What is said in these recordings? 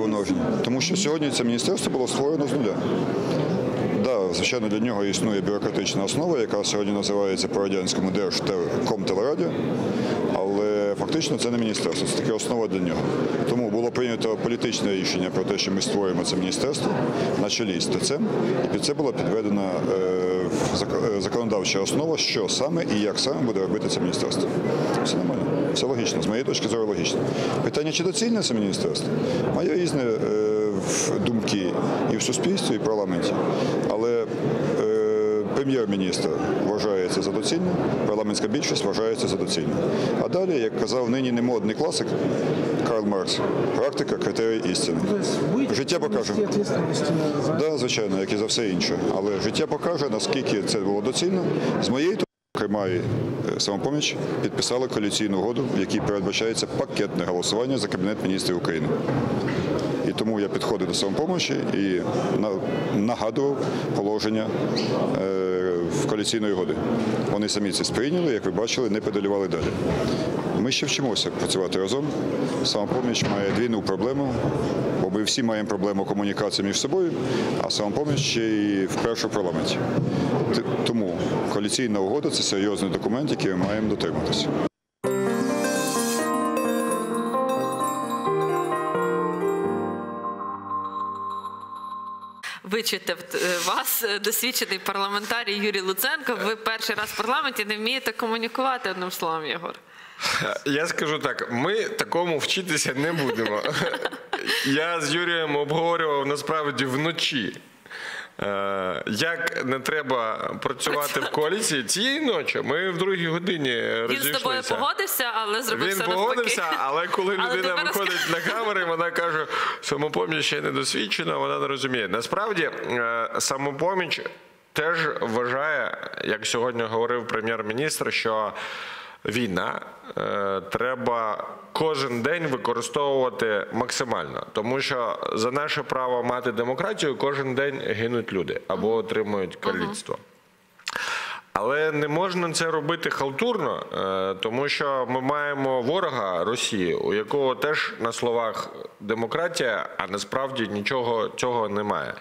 помноження. Тому що сьогодні це міністерство було створено з нуля. Да, звичайно, для нього існує бюрократична основа, яка сьогодні називається по-радянському Держкомтелерадіо, але фактично це не міністерство, це таки основа для нього. Тому було прийнято політичне рішення про те, що ми створюємо це міністерство на чолі з ТЦем, і під це була підведена е, е, законодавча основа, що саме і як саме буде робити це міністерство. Все нормально, все логічно, з моєї точки зору логічно. Питання, чи доцільне це міністерство? Має різні е, думки і в суспільстві, і в парламенті. Але прем'єр-міністр вважається за доцільне, парламентська більшість вважається за доцільне. А далі, як казав нині немодний класик Карл Маркс, практика критерій істини. Життя покаже. Да, звичайно, як і за все інше. Але життя покаже, наскільки це було доцільно. З моєї зокрема, е, самопоміч підписали коаліційну угоду, в якій передбачається пакетне голосування за Кабінет міністрів України. І тому я підходив до самопомочі і нагадував положення е, в коаліційної угоди. Вони самі це сприйняли, як ви бачили, не педалювали далі. Ми ще вчимося працювати разом. Самопоміч має двійну проблему, бо ми всі маємо проблему комунікації між собою, а самопоміч ще й в парламенті. Тому коаліційна угода це серйозний документ, який ми маємо дотриматися. Вичитав е, вас е, досвідчений парламентарій Юрій Луценко. Ви перший раз в парламенті не вмієте комунікувати одним словом, Єгор. Я скажу так: ми такому вчитися не будемо. Я з Юрієм обговорював насправді вночі. Е, Як не треба працювати в коаліції цієї ночі? Ми в другій годині Він з тобою погодився, але зробив Він все погодився, навпаки. але коли людина тепер виходить на камери, вона каже, самопоміч ще не досвідчена, вона не розуміє. Насправді, е, самопоміч теж вважає, як сьогодні говорив прем'єр-міністр, що війна е, треба кожен день використовувати максимально, тому що за наше право мати демократію кожен день гинуть люди або отримують каліцтво. Але не можна це робити халтурно, е, тому що ми маємо ворога Росії, у якого теж на словах демократія, а насправді нічого цього немає.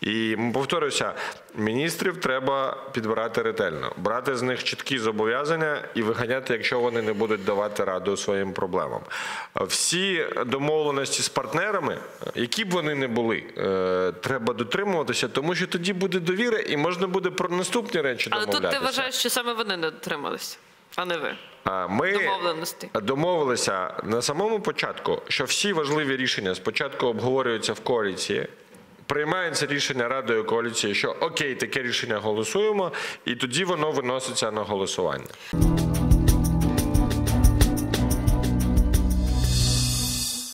І повторюся, міністрів треба підбирати ретельно, брати з них чіткі зобов'язання і виганяти, якщо вони не будуть давати раду своїм проблемам. Всі домовленості з партнерами, які б вони не були, е, треба дотримуватися, тому що тоді буде довіра, і можна буде про наступні речі домовлятися. Ти вважаєш, що саме вони не дотримались, а не ви. Ми домовилися на самому початку, що всі важливі рішення спочатку обговорюються в коаліції. Приймається рішення радою коаліції, що окей, таке рішення голосуємо, і тоді воно виноситься на голосування.